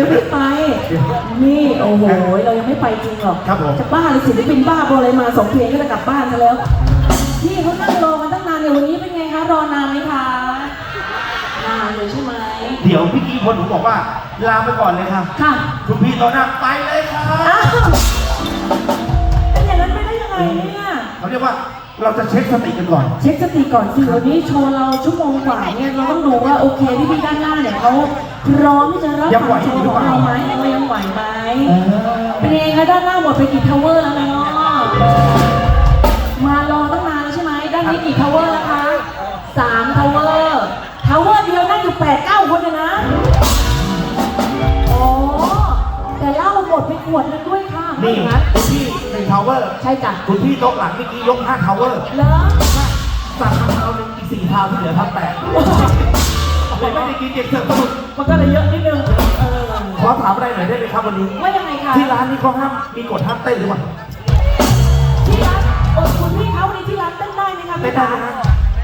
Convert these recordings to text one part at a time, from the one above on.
ยวไม่ไป นี่โอ้โหเรายังไม่ไปจริงหรอกครับผม จะบ้าเลยศิลปินบ้าบออะไรมาสองเพลงก็จะกลับบ้านกันแล้วพี่เขานั่งรอมาตั้งนานเนี่ยวันนี้เป็นไงคะรอนานไหมคะนานเลยใช่ไหมเดี๋ยวพี่กี้พลหนูบอกว่าลาไปก่อนเลยค่ะ ค่ะคุณพี่ตอนหน้าไปเลยค่ะอ้าวเป็นอย่างนั้นไปได้ยังไงเนี่ยเขาเรียกว่าเราจะเช็คสติกันก่อน เช็คสติก่อนสิวันนี้โชว์เราชั่วโมงกว่าเนี่ยเราต้องดูว่าโอเคพี่พี่ๆด้านหน้าเนี่ยเขา พร้อมที่จะรับยังไหวฟังโชว์หรือของเปล่าเราไหมเรายังไหวไหมเออเป็นยังไงคะด้านหน้าหมดไปกี่ทาวเวอร์แล้วเนาะมารอตั้งนานแล้วใช่ไหมด้านนี้กี่ทาวเวอร์แล้วคะสามทาวเวอร์ทาวเวอร์เดียวนั่งอยู่แปดเก้าคนเลยนะอ๋อแต่เหล้าหมดไปขวดนึงด้วยค่ะนี่ไม่อย่างนั้นคุณพี่หนึ่งทาวเวอร์ใช่จ้ะคุณพี่โต๊ะหลังเมื่อกี้ยกห้าทาวเวอร์เหรอสั่งทำเอาหนึ่งอีกสี่ทาวที่เหลือทำแปด เลยไม่ได้กินเด็กเสิร์ฟสนุกมันก็เลยเยอะนิดนึงเออขอถามอะไรหน่อยได้ไหมครับวันนี้ ว่ายังไงคะที่ร้านนี้เขาห้ามมีกฎห้ามเต้นหรือเปล่าที่ร้านเออคุณพี่เขาวันนี้ที่ร้านเต้นได้ไหมคะเต้นได้ไหมฮะ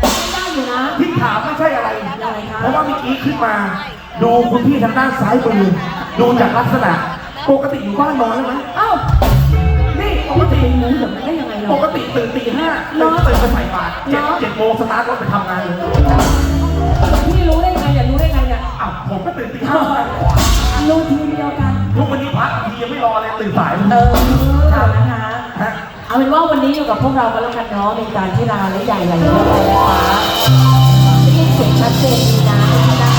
เต้นได้อยู่นะ ที่ถามไม่ใช่อะไรยังไงคะ เพราะว่าเมื่อกี้ขึ้นมา ดูคุณพี่ทางด้านซ้ายมือดูจากลักษณะ ปกติอยู่บ้านนอนแล้วไหมเอ้านี่ปปกกติติเป็นหมูแบบนั้นได้ยังไงปเนาะกติตื่นตีห้าเหรตื่อนตื่นไปใส่บาตรเจ็ดเหรอเจ็ดโมงสตาร์ทรถไปทำงานเลย พี่รู้ได้ไงอย่ารู้ได้ เออนะคะ ฮะเอาเป็นว่าวันนี้อยู่กับพวกเราก็แล้วกันเนาะในการที่ราและใหญ่ใหญ่เรื่องอะไรนะคะได้ยินเสียงชัดเจนดีนะ